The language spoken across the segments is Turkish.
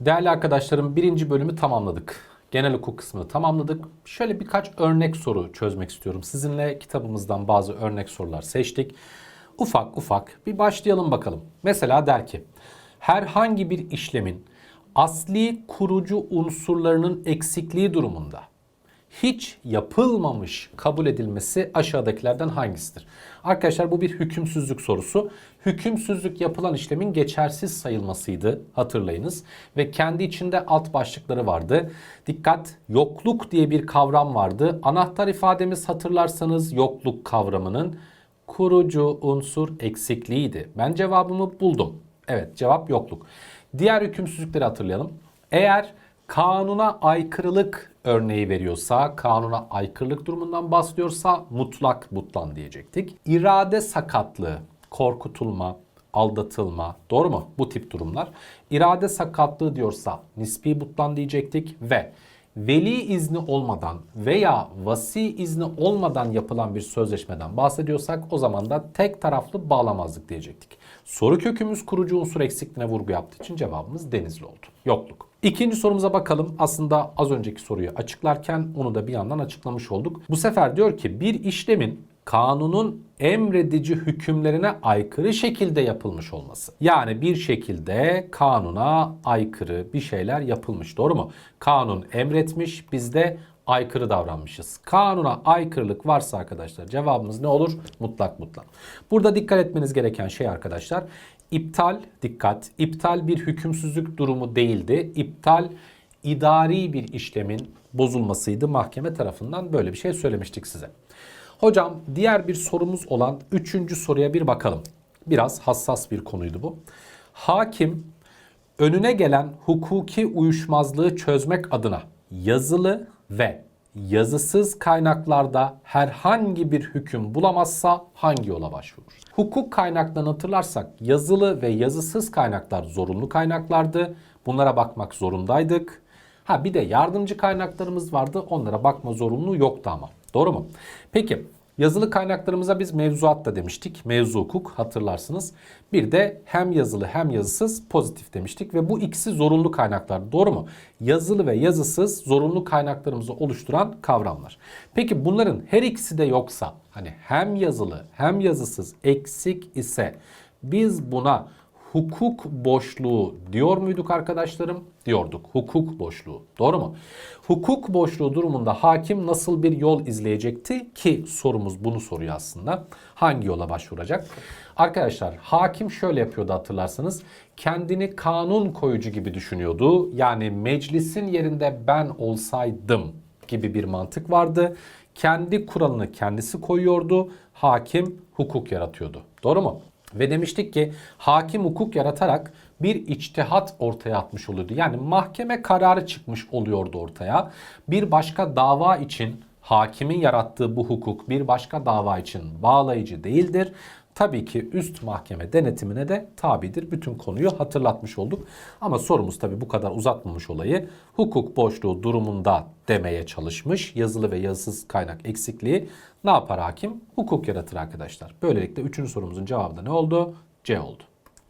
Değerli arkadaşlarım birinci bölümü tamamladık. Genel hukuk kısmını tamamladık. Şöyle birkaç örnek soru çözmek istiyorum. Sizinle kitabımızdan bazı örnek sorular seçtik. Ufak ufak bir başlayalım bakalım. Mesela der ki herhangi bir işlemin asli kurucu unsurlarının eksikliği durumunda hiç yapılmamış kabul edilmesi aşağıdakilerden hangisidir? Arkadaşlar bu bir hükümsüzlük sorusu. Hükümsüzlük yapılan işlemin geçersiz sayılmasıydı hatırlayınız. Ve kendi içinde alt başlıkları vardı. Dikkat yokluk diye bir kavram vardı. Anahtar ifademiz hatırlarsanız yokluk kavramının kurucu unsur eksikliğiydi. Ben cevabımı buldum. Evet cevap yokluk. Diğer hükümsüzlükleri hatırlayalım. Eğer kanuna aykırılık örneği veriyorsa, kanuna aykırılık durumundan bahsediyorsa mutlak butlan diyecektik. İrade sakatlığı, korkutulma, aldatılma, doğru mu? Bu tip durumlar. İrade sakatlığı diyorsa nispi butlan diyecektik ve veli izni olmadan veya vasi izni olmadan yapılan bir sözleşmeden bahsediyorsak o zaman da tek taraflı bağlamazlık diyecektik. Soru kökümüz kurucu unsur eksikliğine vurgu yaptığı için cevabımız denizli oldu. Yokluk. İkinci sorumuza bakalım. Aslında az önceki soruyu açıklarken onu da bir yandan açıklamış olduk. Bu sefer diyor ki bir işlemin kanunun emredici hükümlerine aykırı şekilde yapılmış olması. Yani bir şekilde kanuna aykırı bir şeyler yapılmış. Doğru mu? Kanun emretmiş, biz de aykırı davranmışız. Kanuna aykırılık varsa arkadaşlar cevabımız ne olur? Mutlak mutlak. Burada dikkat etmeniz gereken şey arkadaşlar iptal dikkat. iptal bir hükümsüzlük durumu değildi. İptal idari bir işlemin bozulmasıydı. Mahkeme tarafından böyle bir şey söylemiştik size. Hocam diğer bir sorumuz olan üçüncü soruya bir bakalım. Biraz hassas bir konuydu bu. Hakim önüne gelen hukuki uyuşmazlığı çözmek adına yazılı ve yazısız kaynaklarda herhangi bir hüküm bulamazsa hangi yola başvurur? Hukuk kaynaklarını hatırlarsak yazılı ve yazısız kaynaklar zorunlu kaynaklardı. Bunlara bakmak zorundaydık. Ha bir de yardımcı kaynaklarımız vardı. Onlara bakma zorunluluğu yoktu ama. Doğru mu? Peki yazılı kaynaklarımıza biz mevzuat da demiştik. Mevzu hukuk hatırlarsınız. Bir de hem yazılı hem yazısız pozitif demiştik ve bu ikisi zorunlu kaynaklar. Doğru mu? Yazılı ve yazısız zorunlu kaynaklarımızı oluşturan kavramlar. Peki bunların her ikisi de yoksa hani hem yazılı hem yazısız eksik ise biz buna hukuk boşluğu diyor muyduk arkadaşlarım? Diyorduk. Hukuk boşluğu. Doğru mu? Hukuk boşluğu durumunda hakim nasıl bir yol izleyecekti ki sorumuz bunu soruyor aslında. Hangi yola başvuracak? Arkadaşlar hakim şöyle yapıyordu hatırlarsanız. Kendini kanun koyucu gibi düşünüyordu. Yani meclisin yerinde ben olsaydım gibi bir mantık vardı. Kendi kuralını kendisi koyuyordu. Hakim hukuk yaratıyordu. Doğru mu? Ve demiştik ki hakim hukuk yaratarak bir içtihat ortaya atmış oluyordu. Yani mahkeme kararı çıkmış oluyordu ortaya. Bir başka dava için hakimin yarattığı bu hukuk bir başka dava için bağlayıcı değildir. Tabii ki üst mahkeme denetimine de tabidir. Bütün konuyu hatırlatmış olduk. Ama sorumuz tabii bu kadar uzatmamış olayı. Hukuk boşluğu durumunda demeye çalışmış. Yazılı ve yazısız kaynak eksikliği ne yapar hakim? Hukuk yaratır arkadaşlar. Böylelikle üçüncü sorumuzun cevabı da ne oldu? C oldu.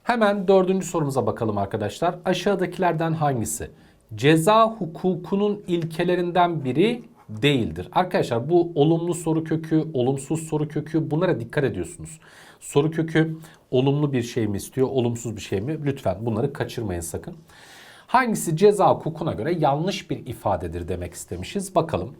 Hemen dördüncü sorumuza bakalım arkadaşlar. Aşağıdakilerden hangisi? Ceza hukukunun ilkelerinden biri değildir. Arkadaşlar bu olumlu soru kökü, olumsuz soru kökü bunlara dikkat ediyorsunuz. Soru kökü olumlu bir şey mi istiyor, olumsuz bir şey mi? Lütfen bunları kaçırmayın sakın. Hangisi ceza hukukuna göre yanlış bir ifadedir demek istemişiz. Bakalım.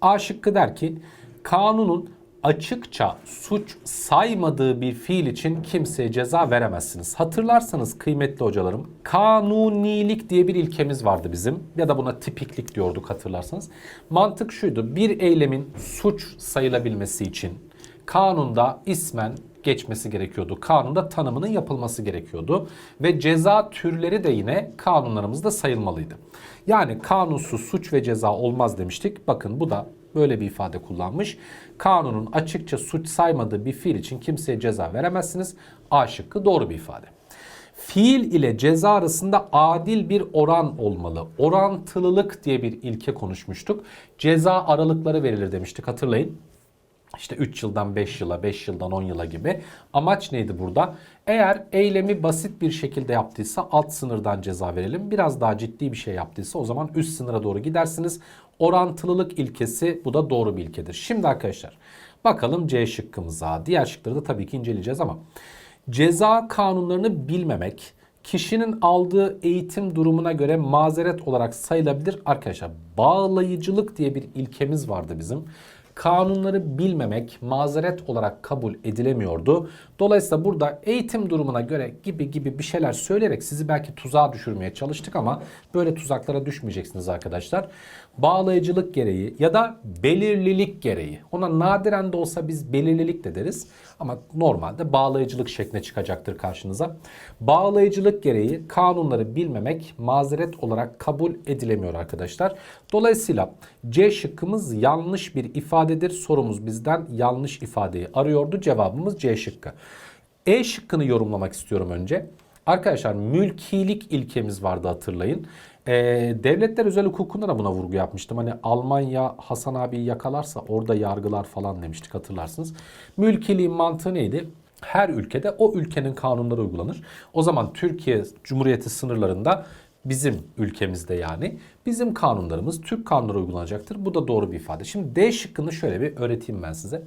A şıkkı der ki kanunun açıkça suç saymadığı bir fiil için kimseye ceza veremezsiniz. Hatırlarsanız kıymetli hocalarım kanunilik diye bir ilkemiz vardı bizim ya da buna tipiklik diyorduk hatırlarsanız. Mantık şuydu bir eylemin suç sayılabilmesi için kanunda ismen geçmesi gerekiyordu. Kanunda tanımının yapılması gerekiyordu. Ve ceza türleri de yine kanunlarımızda sayılmalıydı. Yani kanunsuz suç ve ceza olmaz demiştik. Bakın bu da böyle bir ifade kullanmış. Kanunun açıkça suç saymadığı bir fiil için kimseye ceza veremezsiniz. A şıkkı doğru bir ifade. Fiil ile ceza arasında adil bir oran olmalı. Orantılılık diye bir ilke konuşmuştuk. Ceza aralıkları verilir demiştik hatırlayın. İşte 3 yıldan 5 yıla, 5 yıldan 10 yıla gibi. Amaç neydi burada? Eğer eylemi basit bir şekilde yaptıysa alt sınırdan ceza verelim. Biraz daha ciddi bir şey yaptıysa o zaman üst sınıra doğru gidersiniz. Orantılılık ilkesi bu da doğru bir ilkedir. Şimdi arkadaşlar bakalım C şıkkımıza. Diğer şıkları da tabii ki inceleyeceğiz ama ceza kanunlarını bilmemek kişinin aldığı eğitim durumuna göre mazeret olarak sayılabilir. Arkadaşlar bağlayıcılık diye bir ilkemiz vardı bizim kanunları bilmemek mazeret olarak kabul edilemiyordu. Dolayısıyla burada eğitim durumuna göre gibi gibi bir şeyler söyleyerek sizi belki tuzağa düşürmeye çalıştık ama böyle tuzaklara düşmeyeceksiniz arkadaşlar. Bağlayıcılık gereği ya da belirlilik gereği. Ona nadiren de olsa biz belirlilik de deriz ama normalde bağlayıcılık şeklinde çıkacaktır karşınıza. Bağlayıcılık gereği kanunları bilmemek mazeret olarak kabul edilemiyor arkadaşlar. Dolayısıyla C şıkkımız yanlış bir ifadedir. Sorumuz bizden yanlış ifadeyi arıyordu. Cevabımız C şıkkı. E şıkkını yorumlamak istiyorum önce. Arkadaşlar mülkilik ilkemiz vardı hatırlayın. Ee, devletler özel hukukunda da buna vurgu yapmıştım. Hani Almanya Hasan abiyi yakalarsa orada yargılar falan demiştik hatırlarsınız. Mülkiliğin mantığı neydi? Her ülkede o ülkenin kanunları uygulanır. O zaman Türkiye Cumhuriyeti sınırlarında bizim ülkemizde yani bizim kanunlarımız Türk kanunları uygulanacaktır. Bu da doğru bir ifade. Şimdi D şıkkını şöyle bir öğreteyim ben size.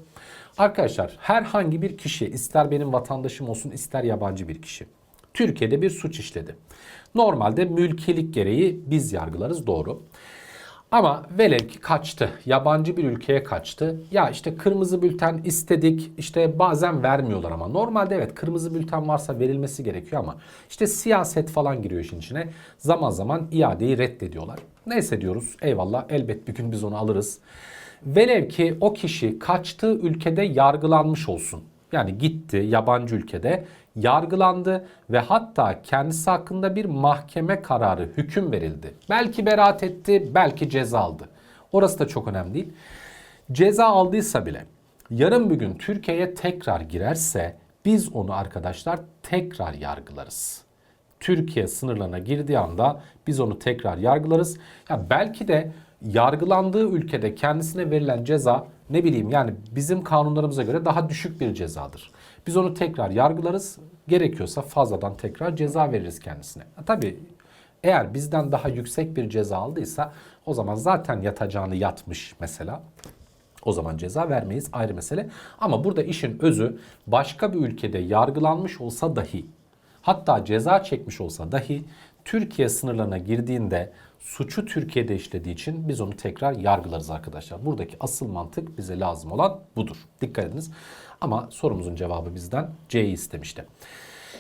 Arkadaşlar herhangi bir kişi ister benim vatandaşım olsun ister yabancı bir kişi Türkiye'de bir suç işledi. Normalde mülkiyelik gereği biz yargılarız doğru. Ama velev ki kaçtı. Yabancı bir ülkeye kaçtı. Ya işte kırmızı bülten istedik. İşte bazen vermiyorlar ama. Normalde evet kırmızı bülten varsa verilmesi gerekiyor ama işte siyaset falan giriyor işin içine. Zaman zaman iadeyi reddediyorlar. Neyse diyoruz. Eyvallah elbet bir gün biz onu alırız. Velev ki o kişi kaçtığı ülkede yargılanmış olsun. Yani gitti yabancı ülkede yargılandı ve hatta kendisi hakkında bir mahkeme kararı, hüküm verildi. Belki beraat etti, belki ceza aldı. Orası da çok önemli değil. Ceza aldıysa bile yarın bir gün Türkiye'ye tekrar girerse biz onu arkadaşlar tekrar yargılarız. Türkiye sınırlarına girdiği anda biz onu tekrar yargılarız. Ya belki de yargılandığı ülkede kendisine verilen ceza ne bileyim yani bizim kanunlarımıza göre daha düşük bir cezadır. Biz onu tekrar yargılarız. Gerekiyorsa fazladan tekrar ceza veririz kendisine. Tabii eğer bizden daha yüksek bir ceza aldıysa o zaman zaten yatacağını yatmış mesela. O zaman ceza vermeyiz ayrı mesele. Ama burada işin özü başka bir ülkede yargılanmış olsa dahi hatta ceza çekmiş olsa dahi Türkiye sınırlarına girdiğinde suçu Türkiye'de işlediği için biz onu tekrar yargılarız arkadaşlar. Buradaki asıl mantık bize lazım olan budur. Dikkat ediniz. Ama sorumuzun cevabı bizden C'yi istemişti.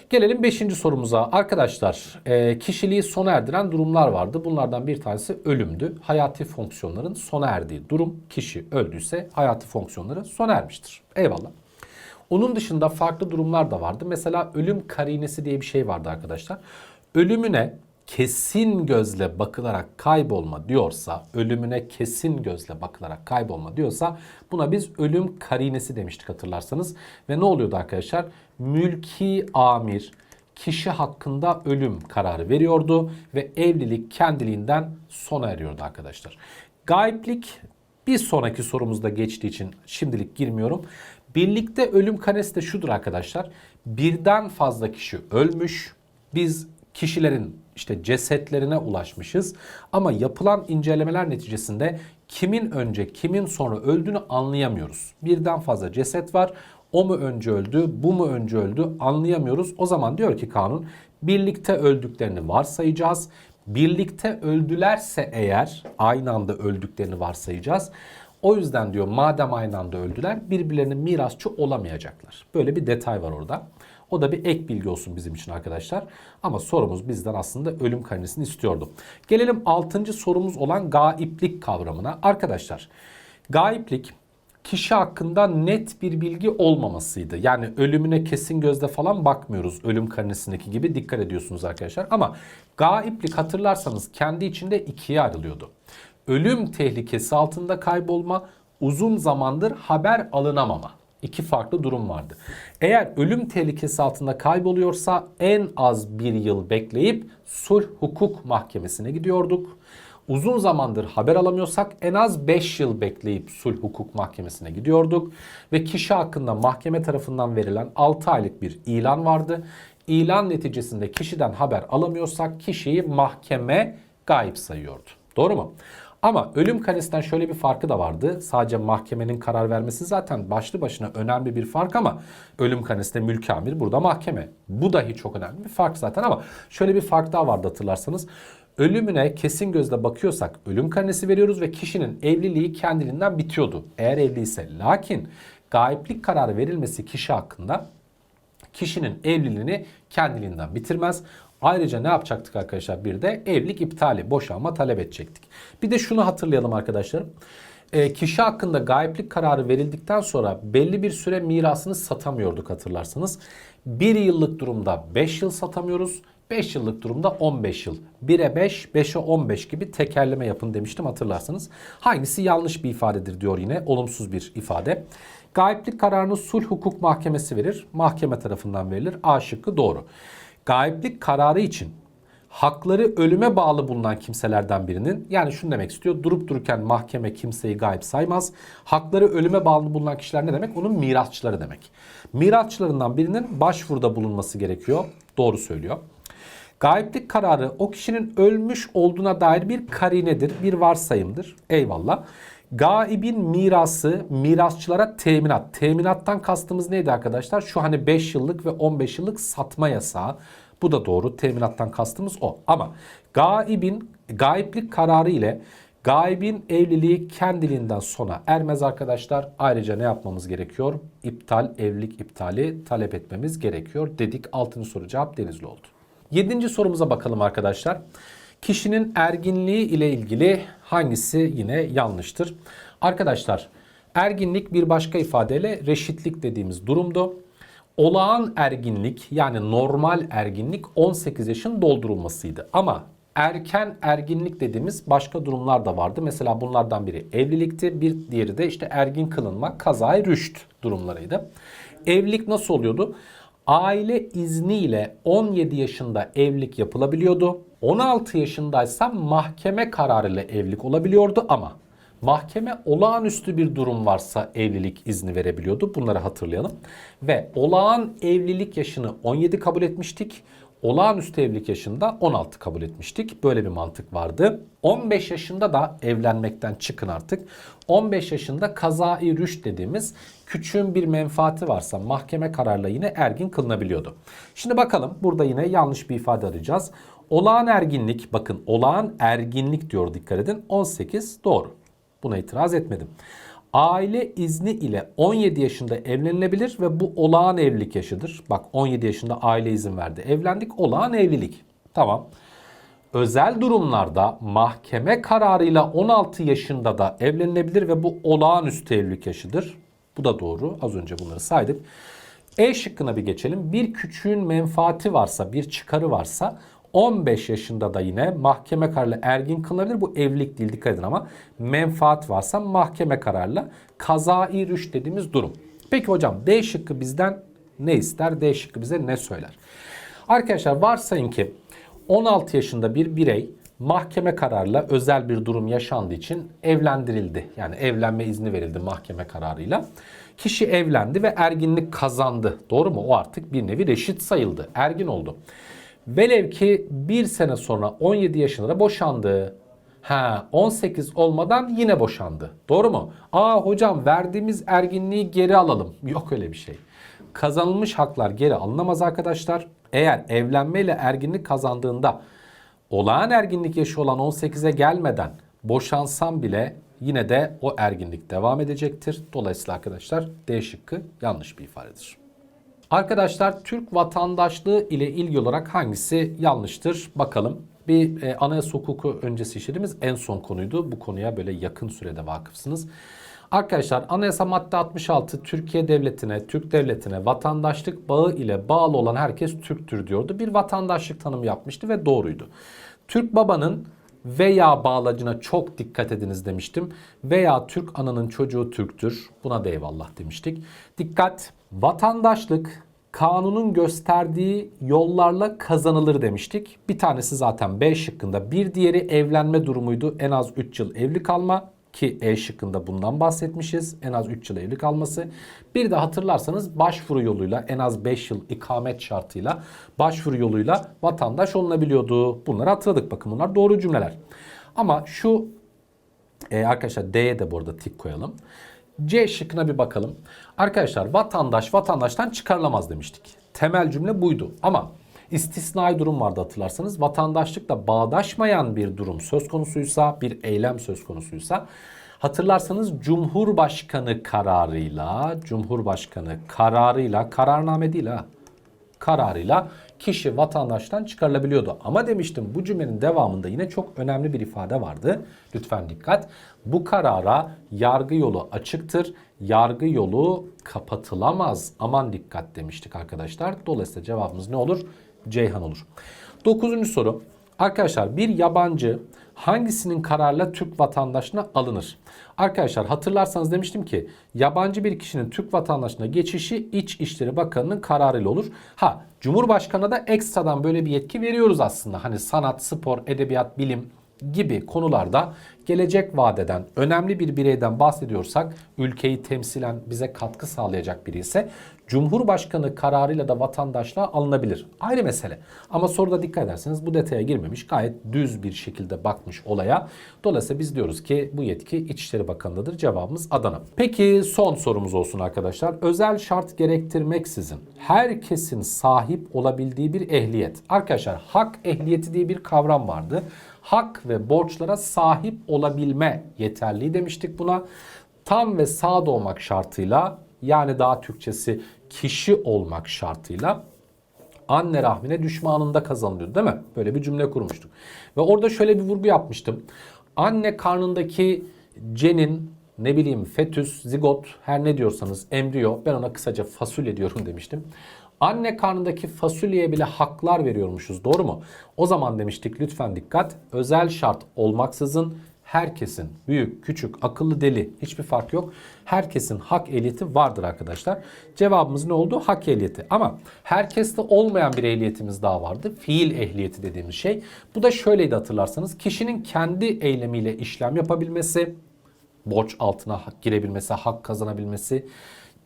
Gelelim 5. sorumuza. Arkadaşlar e, kişiliği sona erdiren durumlar vardı. Bunlardan bir tanesi ölümdü. Hayati fonksiyonların sona erdiği durum. Kişi öldüyse hayati fonksiyonları sona ermiştir. Eyvallah. Onun dışında farklı durumlar da vardı. Mesela ölüm karinesi diye bir şey vardı arkadaşlar. Ölümüne kesin gözle bakılarak kaybolma diyorsa, ölümüne kesin gözle bakılarak kaybolma diyorsa buna biz ölüm karinesi demiştik hatırlarsanız. Ve ne oluyordu arkadaşlar? Mülki amir kişi hakkında ölüm kararı veriyordu ve evlilik kendiliğinden sona eriyordu arkadaşlar. Gayiplik bir sonraki sorumuzda geçtiği için şimdilik girmiyorum. Birlikte ölüm karesi de şudur arkadaşlar. Birden fazla kişi ölmüş. Biz kişilerin işte cesetlerine ulaşmışız. Ama yapılan incelemeler neticesinde kimin önce kimin sonra öldüğünü anlayamıyoruz. Birden fazla ceset var. O mu önce öldü, bu mu önce öldü anlayamıyoruz. O zaman diyor ki kanun birlikte öldüklerini varsayacağız. Birlikte öldülerse eğer aynı anda öldüklerini varsayacağız. O yüzden diyor madem aynı anda öldüler birbirlerinin mirasçı olamayacaklar. Böyle bir detay var orada. O da bir ek bilgi olsun bizim için arkadaşlar. Ama sorumuz bizden aslında ölüm karinesini istiyordu. Gelelim 6. sorumuz olan gaiplik kavramına. Arkadaşlar gaiplik kişi hakkında net bir bilgi olmamasıydı. Yani ölümüne kesin gözle falan bakmıyoruz ölüm karinesindeki gibi dikkat ediyorsunuz arkadaşlar. Ama gaiplik hatırlarsanız kendi içinde ikiye ayrılıyordu. Ölüm tehlikesi altında kaybolma, uzun zamandır haber alınamama iki farklı durum vardı. Eğer ölüm tehlikesi altında kayboluyorsa en az bir yıl bekleyip sulh hukuk mahkemesine gidiyorduk. uzun zamandır haber alamıyorsak en az 5 yıl bekleyip sulh hukuk mahkemesine gidiyorduk ve kişi hakkında mahkeme tarafından verilen 6 aylık bir ilan vardı. İlan neticesinde kişiden haber alamıyorsak kişiyi mahkeme gayip sayıyordu. Doğru mu? Ama ölüm karesinden şöyle bir farkı da vardı. Sadece mahkemenin karar vermesi zaten başlı başına önemli bir fark ama ölüm karesinde mülki amir burada mahkeme. Bu dahi çok önemli bir fark zaten ama şöyle bir fark daha vardı hatırlarsanız. Ölümüne kesin gözle bakıyorsak ölüm karnesi veriyoruz ve kişinin evliliği kendiliğinden bitiyordu. Eğer evliyse. Lakin gayiplik kararı verilmesi kişi hakkında kişinin evliliğini kendiliğinden bitirmez. Ayrıca ne yapacaktık arkadaşlar? Bir de evlilik iptali, boşanma talep edecektik. Bir de şunu hatırlayalım arkadaşlarım. E, kişi hakkında gayiplik kararı verildikten sonra belli bir süre mirasını satamıyorduk hatırlarsanız. Bir yıllık durumda 5 yıl satamıyoruz. 5 yıllık durumda 15 yıl. 1'e 5, 5'e 15 gibi tekerleme yapın demiştim hatırlarsanız. Hangisi yanlış bir ifadedir diyor yine olumsuz bir ifade. Gayiplik kararını sulh hukuk mahkemesi verir. Mahkeme tarafından verilir. A şıkkı doğru. Gayiplik kararı için hakları ölüme bağlı bulunan kimselerden birinin yani şunu demek istiyor. Durup dururken mahkeme kimseyi gayip saymaz. Hakları ölüme bağlı bulunan kişiler ne demek? Onun mirasçıları demek. Mirasçılarından birinin başvuruda bulunması gerekiyor. Doğru söylüyor. Gayiplik kararı o kişinin ölmüş olduğuna dair bir karinedir, bir varsayımdır. Eyvallah. Gaibin mirası mirasçılara teminat. Teminattan kastımız neydi arkadaşlar? Şu hani 5 yıllık ve 15 yıllık satma yasağı. Bu da doğru. Teminattan kastımız o. Ama gaibin gaiplik kararı ile gaibin evliliği kendiliğinden sona ermez arkadaşlar. Ayrıca ne yapmamız gerekiyor? İptal, evlilik iptali talep etmemiz gerekiyor dedik. Altıncı soru cevap Denizli oldu. Yedinci sorumuza bakalım arkadaşlar. Kişinin erginliği ile ilgili hangisi yine yanlıştır? Arkadaşlar erginlik bir başka ifadeyle reşitlik dediğimiz durumdu. Olağan erginlik yani normal erginlik 18 yaşın doldurulmasıydı. Ama erken erginlik dediğimiz başka durumlar da vardı. Mesela bunlardan biri evlilikti, bir diğeri de işte ergin kılınma, kazayı rüşt durumlarıydı. Evlilik nasıl oluyordu? Aile izniyle 17 yaşında evlilik yapılabiliyordu. 16 yaşındaysa mahkeme kararıyla evlilik olabiliyordu ama mahkeme olağanüstü bir durum varsa evlilik izni verebiliyordu. Bunları hatırlayalım. Ve olağan evlilik yaşını 17 kabul etmiştik. Olağanüstü evlilik yaşında 16 kabul etmiştik. Böyle bir mantık vardı. 15 yaşında da evlenmekten çıkın artık. 15 yaşında kazai rüşt dediğimiz küçüğün bir menfaati varsa mahkeme kararla yine ergin kılınabiliyordu. Şimdi bakalım burada yine yanlış bir ifade arayacağız. Olağan erginlik bakın olağan erginlik diyor dikkat edin 18 doğru. Buna itiraz etmedim. Aile izni ile 17 yaşında evlenilebilir ve bu olağan evlilik yaşıdır. Bak 17 yaşında aile izin verdi. Evlendik olağan evlilik. Tamam. Özel durumlarda mahkeme kararıyla 16 yaşında da evlenilebilir ve bu olağanüstü evlilik yaşıdır. Bu da doğru. Az önce bunları saydık. E şıkkına bir geçelim. Bir küçüğün menfaati varsa, bir çıkarı varsa 15 yaşında da yine mahkeme kararıyla ergin kılınabilir. Bu evlilik değil dikkat edin ama menfaat varsa mahkeme kararıyla kazai rüş dediğimiz durum. Peki hocam D şıkkı bizden ne ister? D şıkkı bize ne söyler? Arkadaşlar varsayın ki 16 yaşında bir birey mahkeme kararıyla özel bir durum yaşandığı için evlendirildi. Yani evlenme izni verildi mahkeme kararıyla. Kişi evlendi ve erginlik kazandı. Doğru mu? O artık bir nevi reşit sayıldı. Ergin oldu. Velev ki bir sene sonra 17 yaşında da boşandı. Ha 18 olmadan yine boşandı. Doğru mu? Aa hocam verdiğimiz erginliği geri alalım. Yok öyle bir şey. Kazanılmış haklar geri alınamaz arkadaşlar. Eğer evlenmeyle erginlik kazandığında olağan erginlik yaşı olan 18'e gelmeden boşansam bile yine de o erginlik devam edecektir. Dolayısıyla arkadaşlar D şıkkı yanlış bir ifadedir. Arkadaşlar Türk vatandaşlığı ile ilgili olarak hangisi yanlıştır? Bakalım. Bir e, anayasa hukuku öncesi işlediğimiz en son konuydu. Bu konuya böyle yakın sürede vakıfsınız. Arkadaşlar anayasa madde 66 Türkiye devletine, Türk devletine vatandaşlık bağı ile bağlı olan herkes Türktür diyordu. Bir vatandaşlık tanımı yapmıştı ve doğruydu. Türk babanın veya bağlacına çok dikkat ediniz demiştim. Veya Türk ananın çocuğu Türktür. Buna da eyvallah demiştik. Dikkat! Vatandaşlık kanunun gösterdiği yollarla kazanılır demiştik. Bir tanesi zaten B şıkkında. Bir diğeri evlenme durumuydu. En az 3 yıl evli kalma ki E şıkkında bundan bahsetmişiz. En az 3 yıl evli kalması. Bir de hatırlarsanız başvuru yoluyla en az 5 yıl ikamet şartıyla başvuru yoluyla vatandaş olunabiliyordu. Bunları hatırladık. Bakın bunlar doğru cümleler. Ama şu e, arkadaşlar D'ye de bu arada tik koyalım. C şıkkına bir bakalım. Arkadaşlar vatandaş vatandaştan çıkarılamaz demiştik. Temel cümle buydu. Ama istisnai durum vardı hatırlarsanız. Vatandaşlıkla bağdaşmayan bir durum söz konusuysa, bir eylem söz konusuysa hatırlarsanız Cumhurbaşkanı kararıyla, Cumhurbaşkanı kararıyla, kararname değil ha, kararıyla kişi vatandaştan çıkarılabiliyordu. Ama demiştim bu cümlenin devamında yine çok önemli bir ifade vardı. Lütfen dikkat. Bu karara yargı yolu açıktır. Yargı yolu kapatılamaz. Aman dikkat demiştik arkadaşlar. Dolayısıyla cevabımız ne olur? Ceyhan olur. Dokuzuncu soru. Arkadaşlar bir yabancı hangisinin kararla Türk vatandaşına alınır? Arkadaşlar hatırlarsanız demiştim ki yabancı bir kişinin Türk vatandaşına geçişi İçişleri Bakanı'nın kararıyla olur. Ha Cumhurbaşkanı'na da ekstradan böyle bir yetki veriyoruz aslında. Hani sanat, spor, edebiyat, bilim gibi konularda gelecek vadeden önemli bir bireyden bahsediyorsak ülkeyi temsilen bize katkı sağlayacak biri ise Cumhurbaşkanı kararıyla da vatandaşlığa alınabilir. Ayrı mesele. Ama soruda dikkat ederseniz bu detaya girmemiş. Gayet düz bir şekilde bakmış olaya. Dolayısıyla biz diyoruz ki bu yetki İçişleri Bakanlığı'dır. Cevabımız Adana. Peki son sorumuz olsun arkadaşlar. Özel şart gerektirmeksizin herkesin sahip olabildiği bir ehliyet. Arkadaşlar hak ehliyeti diye bir kavram vardı. Hak ve borçlara sahip olabilme yeterliği demiştik buna. Tam ve sağ doğmak şartıyla yani daha Türkçesi kişi olmak şartıyla anne rahmine düşmanında kazanılıyor değil mi? Böyle bir cümle kurmuştuk. Ve orada şöyle bir vurgu yapmıştım. Anne karnındaki cenin ne bileyim fetüs, zigot her ne diyorsanız embriyo ben ona kısaca fasulye diyorum demiştim. Anne karnındaki fasulyeye bile haklar veriyormuşuz doğru mu? O zaman demiştik lütfen dikkat özel şart olmaksızın herkesin büyük, küçük, akıllı, deli hiçbir fark yok. Herkesin hak ehliyeti vardır arkadaşlar. Cevabımız ne oldu? Hak ehliyeti. Ama herkeste olmayan bir ehliyetimiz daha vardı. Fiil ehliyeti dediğimiz şey. Bu da şöyleydi hatırlarsanız. Kişinin kendi eylemiyle işlem yapabilmesi, borç altına girebilmesi, hak kazanabilmesi,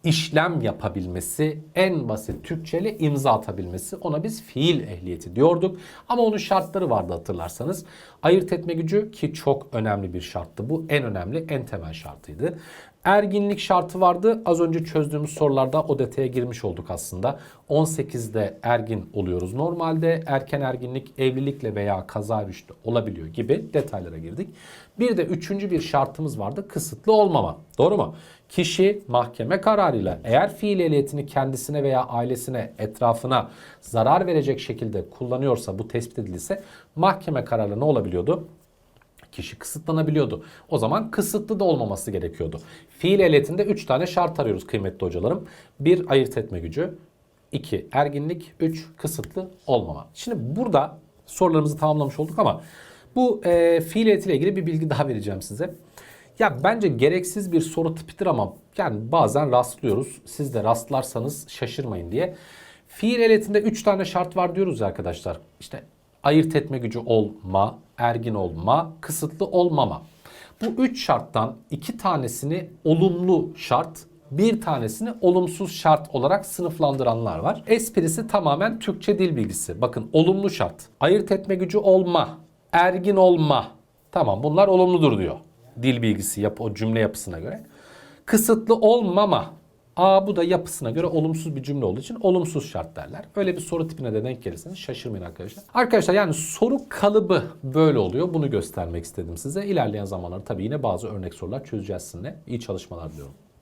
işlem yapabilmesi, en basit Türkçeyle imza atabilmesi ona biz fiil ehliyeti diyorduk. Ama onun şartları vardı hatırlarsanız. Ayırt etme gücü ki çok önemli bir şarttı bu. En önemli, en temel şartıydı. Erginlik şartı vardı. Az önce çözdüğümüz sorularda o detaya girmiş olduk aslında. 18'de ergin oluyoruz. Normalde erken erginlik evlilikle veya kaza rüştü olabiliyor gibi detaylara girdik. Bir de üçüncü bir şartımız vardı. Kısıtlı olmama. Doğru mu? Kişi mahkeme kararıyla eğer fiil ehliyetini kendisine veya ailesine, etrafına zarar verecek şekilde kullanıyorsa bu tespit edilirse mahkeme kararıyla ne olabiliyordu? Kişi kısıtlanabiliyordu. O zaman kısıtlı da olmaması gerekiyordu. Fiil ehliyetinde 3 tane şart arıyoruz kıymetli hocalarım. 1 ayırt etme gücü, 2 erginlik, 3 kısıtlı olmama. Şimdi burada sorularımızı tamamlamış olduk ama bu e, fiil ehliyetiyle ilgili bir bilgi daha vereceğim size. Ya bence gereksiz bir soru tipidir ama yani bazen rastlıyoruz. Siz de rastlarsanız şaşırmayın diye. Fiil ehliyetinde 3 tane şart var diyoruz ya arkadaşlar. İşte ayırt etme gücü olma, ergin olma, kısıtlı olmama. Bu üç şarttan iki tanesini olumlu şart, bir tanesini olumsuz şart olarak sınıflandıranlar var. Esprisi tamamen Türkçe dil bilgisi. Bakın olumlu şart. Ayırt etme gücü olma, ergin olma. Tamam bunlar olumludur diyor. Dil bilgisi yap o cümle yapısına göre. Kısıtlı olmama. Aa bu da yapısına göre olumsuz bir cümle olduğu için olumsuz şart derler. Öyle bir soru tipine de denk gelirseniz şaşırmayın arkadaşlar. Arkadaşlar yani soru kalıbı böyle oluyor. Bunu göstermek istedim size. İlerleyen zamanlarda tabii yine bazı örnek sorular çözeceğiz sizinle. İyi çalışmalar diliyorum.